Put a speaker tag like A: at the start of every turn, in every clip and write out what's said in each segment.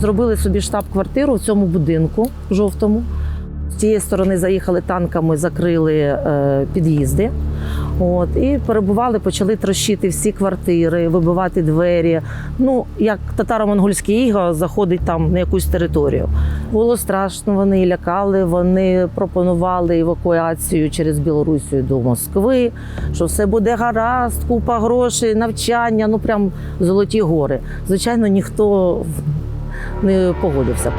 A: Зробили собі штаб-квартиру в цьому будинку жовтому. З тієї сторони заїхали танками, закрили е, під'їзди. От, і перебували, почали трощити всі квартири, вибивати двері. Ну, як татаро-монгольське іго заходить там на якусь територію. Було страшно, вони лякали, вони пропонували евакуацію через Білорусію до Москви, що все буде гаразд, купа грошей, навчання, ну прям золоті гори. Звичайно, ніхто не погодився.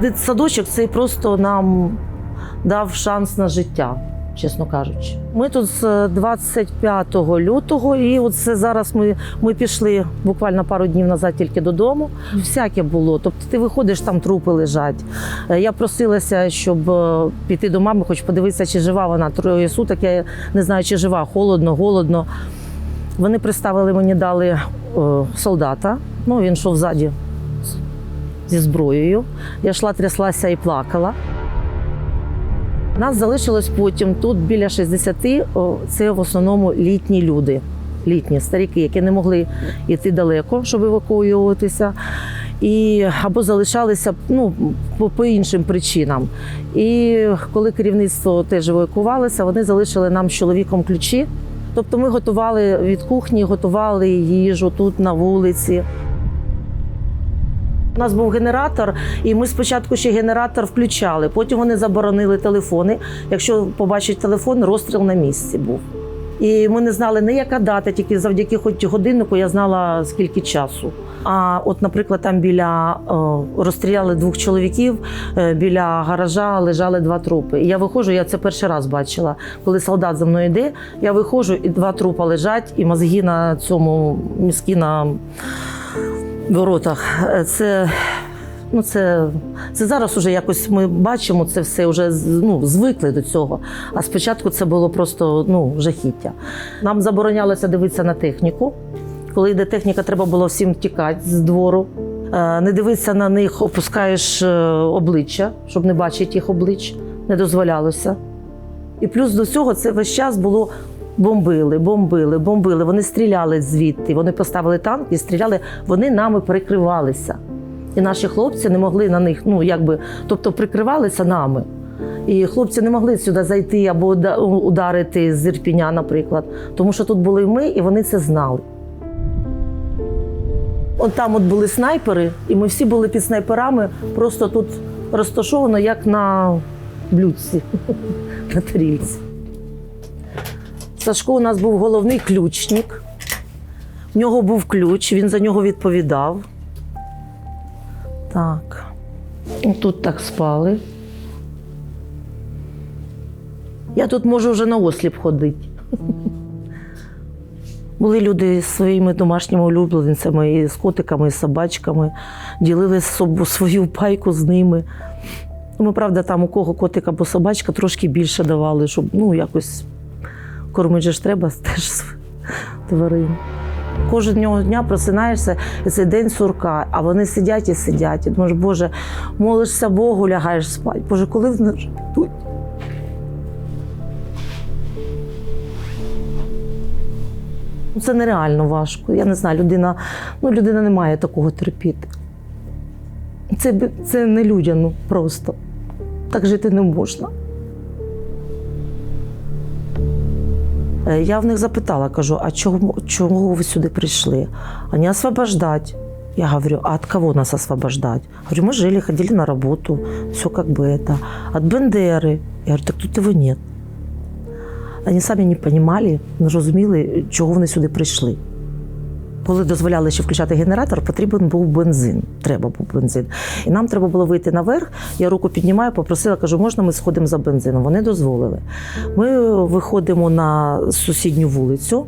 A: Дитсадочок цей просто нам дав шанс на життя, чесно кажучи. Ми тут з 25 лютого, і от це зараз ми, ми пішли буквально пару днів назад тільки додому. Всяке було. Тобто ти виходиш, там трупи лежать. Е, Я просилася, щоб е, піти до мами, хоч подивитися, чи жива вона троє суток. Я не знаю, чи жива, холодно, голодно. Вони приставили мені, дали е, солдата. Ну, він йшов ззаді зі зброєю. Я йшла, тряслася і плакала. Нас залишилось потім тут біля 60, це в основному літні люди, літні старіки, які не могли йти далеко, щоб евакуюватися. І або залишалися ну, по, по іншим причинам. І коли керівництво теж евакувалося, вони залишили нам з чоловіком ключі. Тобто ми готували від кухні, готували їжу тут на вулиці. У нас був генератор, і ми спочатку ще генератор включали. Потім вони заборонили телефони. Якщо побачить телефон, розстріл на місці був. І ми не знали не яка дата, тільки завдяки хоч годиннику я знала скільки часу. А от, наприклад, там біля о, розстріляли двох чоловіків, е, біля гаража лежали два трупи. І я виходжу, я це перший раз бачила. Коли солдат за мною йде, я виходжу, і два трупа лежать, і мозги на цьому мізки на воротах. Е, Це, ну це, це зараз уже якось ми бачимо це все, вже ну, звикли до цього. А спочатку це було просто ну, жахіття. Нам заборонялося дивитися на техніку. Коли йде техніка, треба було всім тікати з двору. Е, Не дивитися на них, опускаєш е, обличчя, щоб не бачити їх облич. Не дозволялося. І плюс до цього це весь час було бомбили, бомбили, бомбили. Вони стріляли звідти. Вони поставили танк і стріляли, вони нами прикривалися. І наші хлопці не могли на них, ну якби, тобто прикривалися нами. І хлопці не могли сюди зайти або ударити з Ірпіня, наприклад. Тому що тут були ми, і вони це знали. От там от були снайпери, і ми всі були під снайперами, просто тут розташовано, як на блюдці, на тарілці. Сашко у нас був головний ключник. В нього був ключ, він за нього відповідав. Так. Тут так спали. Я тут можу вже на осліп ходити. Були люди з своїми домашніми улюбленцями, і з котиками, і з собачками, ділили свою пайку з ними. Ми, правда, там у кого котик або собачка трошки більше давали, щоб ну, якось кормити же ж треба теж тварин. Кожного дня просинаєшся, і це день сурка, а вони сидять і сидять. І думаєш, Боже, молишся Богу, лягаєш спати. Боже, коли вони вже йдуть? Ну, Це нереально важко. Я не знаю, людина, ну, людина не має такого терпіти. Це, це не людяно просто. Так жити не можна. Я в них запитала, кажу, а чого, чого ви сюди прийшли? Они освобождать. Я говорю, а от кого нас освобождать? Говорю, мы жили, ходили на работу, все как бы это. От Бендеры. Я говорю, так тут его нет. Вони самі не розуміли, не розуміли, чого вони сюди прийшли. Коли дозволяли ще включати генератор, потрібен був бензин. Треба був бензин. І нам треба було вийти наверх. Я руку піднімаю, попросила, кажу, можна ми сходимо за бензином. Вони дозволили. Ми виходимо на сусідню вулицю.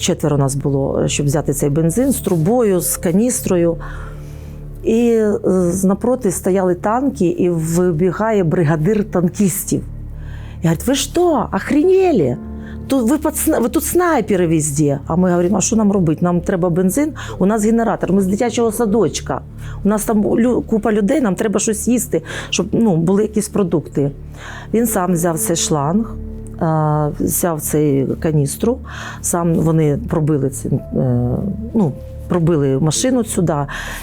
A: Четверо нас було, щоб взяти цей бензин з трубою, з каністрою. І е, напроти стояли танки, і вибігає бригадир танкістів. И говорит, вы что, охренели? Тут ви, ви тут снайпери везде. А ми говоримо, а що нам робити? Нам треба бензин, у нас генератор, ми з дитячого садочка. У нас там купа людей, нам треба щось їсти, щоб ну, були якісь продукти. Він сам взяв цей шланг, взяв цей каністру, сам вони пробили ці, е, ну, пробили машину сюди,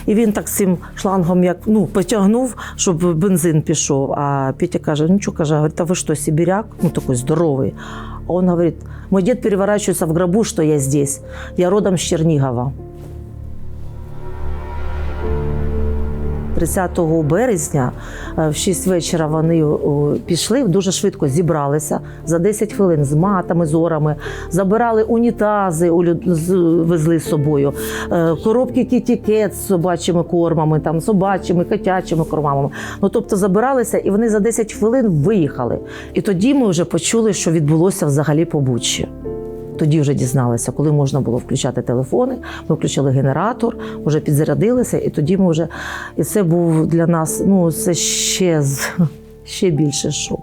A: і він так цим шлангом як ну, потягнув, щоб бензин пішов. А Петя каже: що каже, говорить, ви що, сибиряк? Ну такий здоровий. Он говорит, мой дед переворачивается в гробу, что я здесь. Я родом с Чернигова. 30 березня е, в 6 вечора вони пішли, дуже швидко зібралися за 10 хвилин з матами, з орами, забирали унітази, везли з собою, е, коробки кітікет з собачими кормами, там, собачими, котячими кормами. Ну, тобто забиралися і вони за 10 хвилин виїхали. І тоді ми вже почули, що відбулося взагалі по Бучі. Тоді вже дізналися, коли можна було включати телефони. Ми включили генератор, вже підзарядилися, і тоді ми вже і це був для нас ну це ще з ще більше шок.